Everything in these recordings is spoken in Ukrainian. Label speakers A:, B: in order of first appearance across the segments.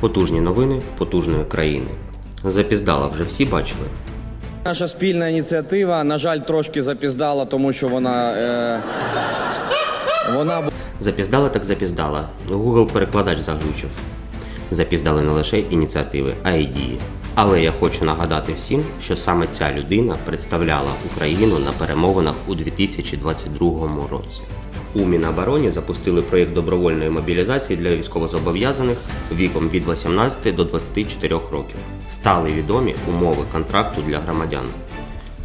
A: Потужні новини потужної країни. Запіздала вже всі бачили.
B: Наша спільна ініціатива, на жаль, трошки запіздала, тому що вона. Е, вона
A: Запіздала так запіздала. Google перекладач заглючив. Запіздали не лише ініціативи, а й дії. Але я хочу нагадати всім, що саме ця людина представляла Україну на перемовинах у 2022 році. У Мінобороні запустили проєкт добровольної мобілізації для військовозобов'язаних віком від 18 до 24 років. Стали відомі умови контракту для громадян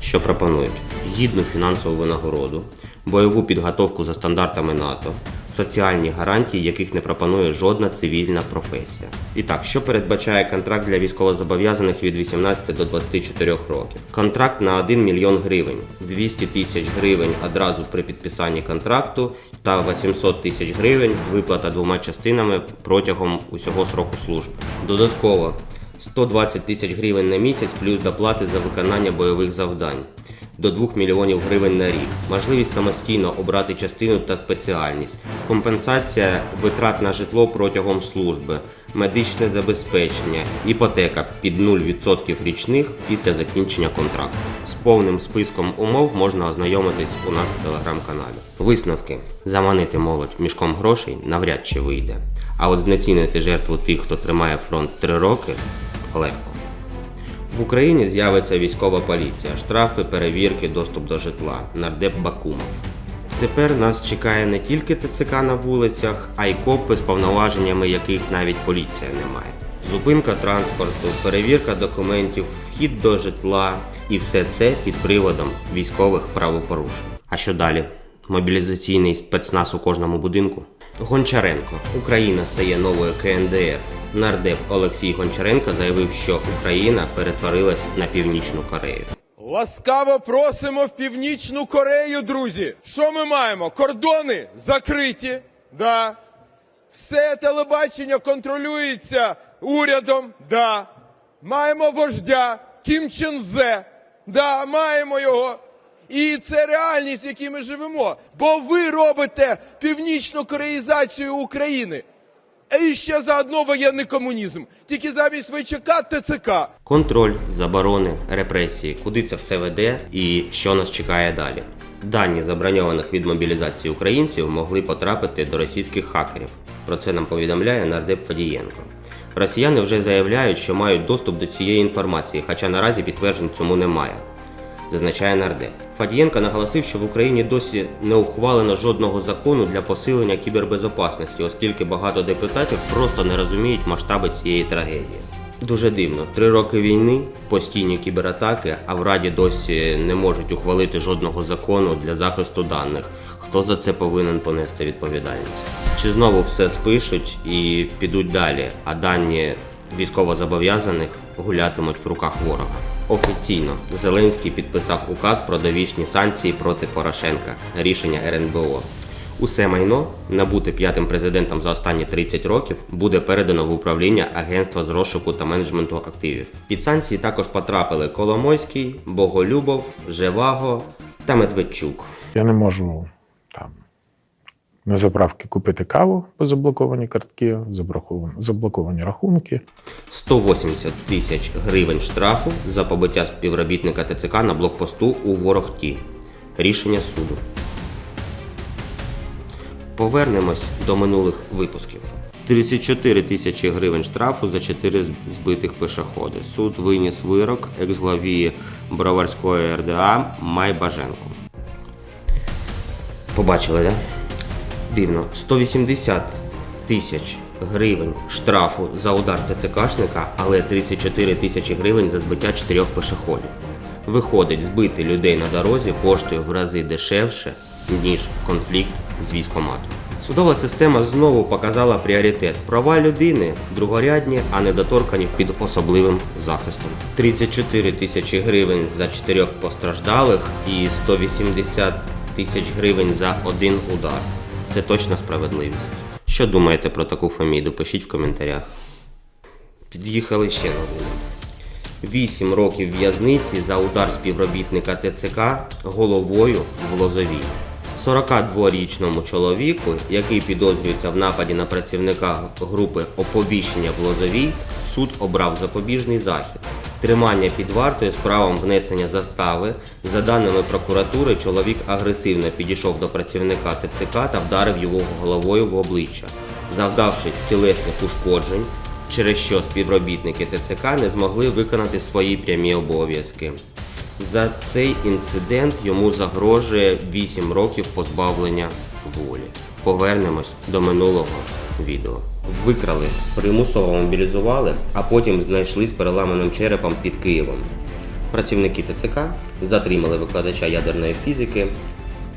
A: що пропонують гідну фінансову винагороду, бойову підготовку за стандартами НАТО, соціальні гарантії, яких не пропонує жодна цивільна професія. І так, що передбачає контракт для військовозобов'язаних від 18 до 24 років? Контракт на 1 мільйон гривень, 200 тисяч гривень одразу при підписанні контракту та 800 тисяч гривень виплата двома частинами протягом усього сроку служби. Додатково 120 тисяч гривень на місяць плюс доплати за виконання бойових завдань до 2 мільйонів гривень на рік, можливість самостійно обрати частину та спеціальність, компенсація витрат на житло протягом служби, медичне забезпечення, іпотека під 0% річних після закінчення контракту. З повним списком умов можна ознайомитись у нас в телеграм-каналі. Висновки: заманити молодь мішком грошей навряд чи вийде. А от знецінити жертву тих, хто тримає фронт 3 роки, легко. В Україні з'явиться військова поліція, штрафи, перевірки, доступ до житла. Нардеп Бакумов. Тепер нас чекає не тільки ТЦК на вулицях, а й копи з повноваженнями, яких навіть поліція не має. Зупинка транспорту, перевірка документів, вхід до житла і все це під приводом військових правопорушень. А що далі? Мобілізаційний спецназ у кожному будинку? Гончаренко. Україна стає новою КНДР. Нардеп Олексій Гончаренко заявив, що Україна перетворилась на Північну Корею.
C: Ласкаво просимо в Північну Корею, друзі. Що ми маємо? Кордони закриті. Да. Все телебачення контролюється урядом. Да. Маємо вождя Кім Чен Зе. Да, маємо його. І це реальність, в якій ми живемо. Бо ви робите північну кореїзацію України. І ще заодно воєнний комунізм. Тільки замість ВЧК ТЦК.
A: Контроль, заборони, репресії, куди це все веде і що нас чекає далі. Дані заброньованих від мобілізації українців могли потрапити до російських хакерів. Про це нам повідомляє нардеп Фадієнко. Росіяни вже заявляють, що мають доступ до цієї інформації, хоча наразі підтверджень цьому немає. Зазначає нардеп. Фадієнко наголосив, що в Україні досі не ухвалено жодного закону для посилення кібербезопасності, оскільки багато депутатів просто не розуміють масштаби цієї трагедії. Дуже дивно, три роки війни, постійні кібератаки, а в Раді досі не можуть ухвалити жодного закону для захисту даних. Хто за це повинен понести відповідальність? Чи знову все спишуть і підуть далі, а дані військовозобов'язаних гулятимуть в руках ворога? Офіційно Зеленський підписав указ про довічні санкції проти Порошенка, рішення РНБО. Усе майно, набуте п'ятим президентом за останні 30 років, буде передано в управління Агентства з розшуку та менеджменту активів. Під санкції також потрапили Коломойський, Боголюбов, Жеваго та Медведчук.
D: Я не можу на заправки купити каву, бо заблоковані картки, заблоковані, рахунки.
A: 180 тисяч гривень штрафу за побиття співробітника ТЦК на блокпосту у Ворохті. Рішення суду. Повернемось до минулих випусків. 34 тисячі гривень штрафу за 4 збитих пешеходи. Суд виніс вирок екс-главі Броварської РДА Майбаженку. Побачили, да? Дивно, 180 тисяч гривень штрафу за удар ТЦКшника, але 34 тисячі гривень за збиття чотирьох пешеходів. Виходить, збити людей на дорозі коштує в рази дешевше, ніж конфлікт з військоматом. Судова система знову показала пріоритет права людини другорядні, а недоторкані під особливим захистом. 34 тисячі гривень за чотирьох постраждалих і 180 тисяч гривень за один удар. Це точно справедливість. Що думаєте про таку фаміду? Пишіть в коментарях. Під'їхали ще новини. 8 років в'язниці за удар співробітника ТЦК головою в Лозовій. 42-річному чоловіку, який підозрюється в нападі на працівника групи оповіщення в Лозовій, суд обрав запобіжний захід. Тримання під вартою з правом внесення застави. За даними прокуратури, чоловік агресивно підійшов до працівника ТЦК та вдарив його головою в обличчя, завдавши тілесних ушкоджень, через що співробітники ТЦК не змогли виконати свої прямі обов'язки. За цей інцидент йому загрожує 8 років позбавлення волі. Повернемось до минулого відео. Викрали, примусово мобілізували, а потім знайшли з переламаним черепом під Києвом. Працівники ТЦК затримали викладача ядерної фізики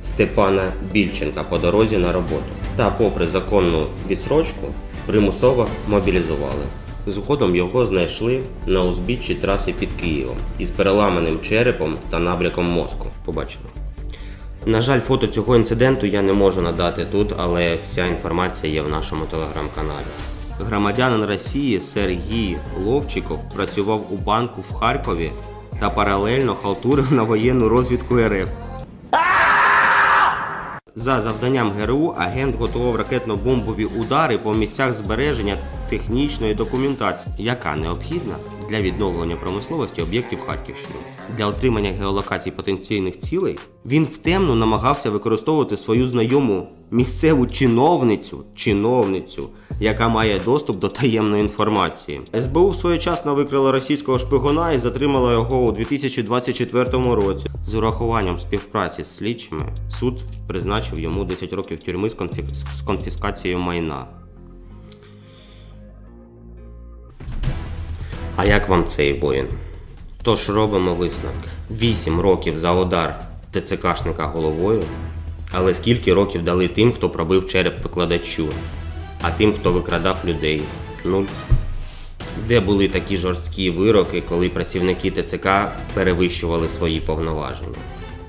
A: Степана Більченка по дорозі на роботу та, попри законну відсрочку, примусово мобілізували. Згодом його знайшли на узбіччі траси під Києвом із переламаним черепом та набряком мозку. Побачили. На жаль, фото цього інциденту я не можу надати тут, але вся інформація є в нашому телеграм-каналі. Громадянин Росії Сергій Ловчиков працював у банку в Харкові та паралельно халтурив на воєнну розвідку РФ. За завданням ГРУ агент готував ракетно-бомбові удари по місцях збереження технічної документації, яка необхідна для відновлення промисловості об'єктів Харківщини. Для отримання геолокацій потенційних цілей він втемно намагався використовувати свою знайому місцеву чиновницю, чиновницю, яка має доступ до таємної інформації. СБУ своєчасно викрила російського шпигуна і затримала його у 2024 році. З урахуванням співпраці з слідчими суд призначив йому 10 років тюрми з конфіскацією майна. А як вам цей воїн? Тож робимо висновки. 8 років за удар ТЦКшника головою. Але скільки років дали тим, хто пробив череп викладачу, а тим, хто викрадав людей? Нуль. Де були такі жорсткі вироки, коли працівники ТЦК перевищували свої повноваження?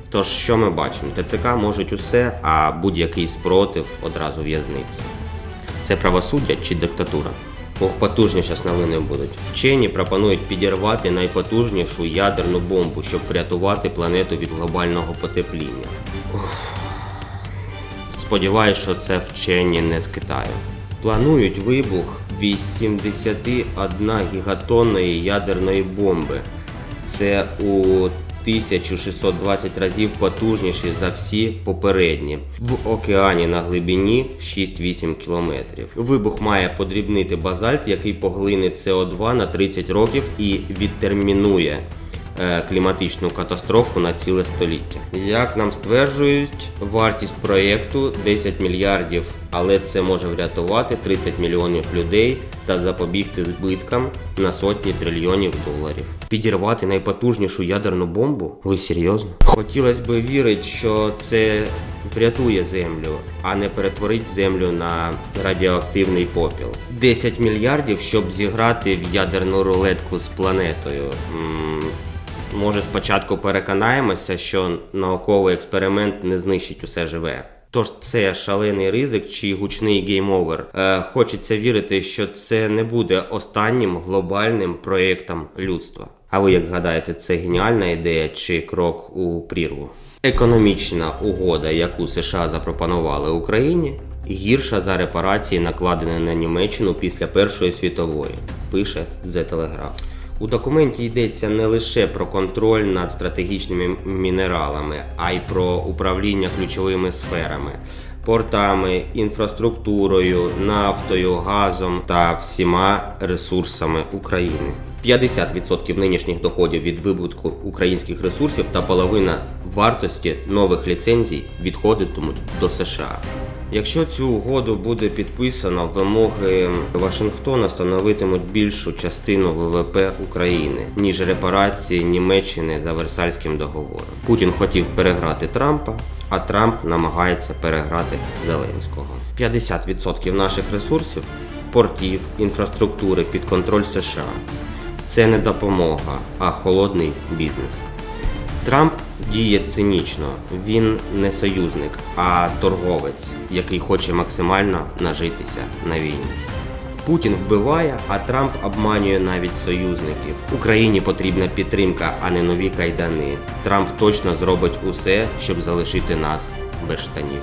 A: Тож, що ми бачимо? ТЦК можуть усе, а будь-який спротив одразу в'язниця. Це правосуддя чи диктатура? Ох, потужні зараз новини будуть. Вчені пропонують підірвати найпотужнішу ядерну бомбу, щоб врятувати планету від глобального потепління. Сподіваюсь, що це вчені не з Китаю. Планують вибух 81 гігатонної ядерної бомби. Це у 1620 разів потужніші за всі попередні. В океані на глибині 6-8 кілометрів. Вибух має подрібнити базальт, який поглине СО2 на 30 років і відтермінує е, кліматичну катастрофу на ціле століття. Як нам стверджують, вартість проєкту 10 мільярдів, але це може врятувати 30 мільйонів людей та запобігти збиткам на сотні трильйонів доларів. Підірвати найпотужнішу ядерну бомбу? Ви серйозно? Хотілося б вірити, що це врятує землю, а не перетворить землю на радіоактивний попіл. 10 мільярдів, щоб зіграти в ядерну рулетку з планетою. Може, спочатку переконаємося, що науковий експеримент не знищить усе живе. Тож це шалений ризик чи гучний гейм-овер. Е, хочеться вірити, що це не буде останнім глобальним проєктом людства. А ви як гадаєте, це геніальна ідея чи крок у прірву? Економічна угода, яку США запропонували Україні, гірша за репарації, накладені на Німеччину після Першої світової, пише The Telegraph. У документі йдеться не лише про контроль над стратегічними мінералами, а й про управління ключовими сферами, портами, інфраструктурою, нафтою, газом та всіма ресурсами України. 50% нинішніх доходів від вибутку українських ресурсів та половина вартості нових ліцензій відходитимуть до США. Якщо цю угоду буде підписано, вимоги Вашингтона становитимуть більшу частину ВВП України, ніж репарації Німеччини за Версальським договором. Путін хотів переграти Трампа, а Трамп намагається переграти Зеленського. 50% наших ресурсів, портів, інфраструктури під контроль США. Це не допомога, а холодний бізнес. Трамп діє цинічно. Він не союзник, а торговець, який хоче максимально нажитися на війні. Путін вбиває, а Трамп обманює навіть союзників. Україні потрібна підтримка, а не нові кайдани. Трамп точно зробить усе, щоб залишити нас без штанів.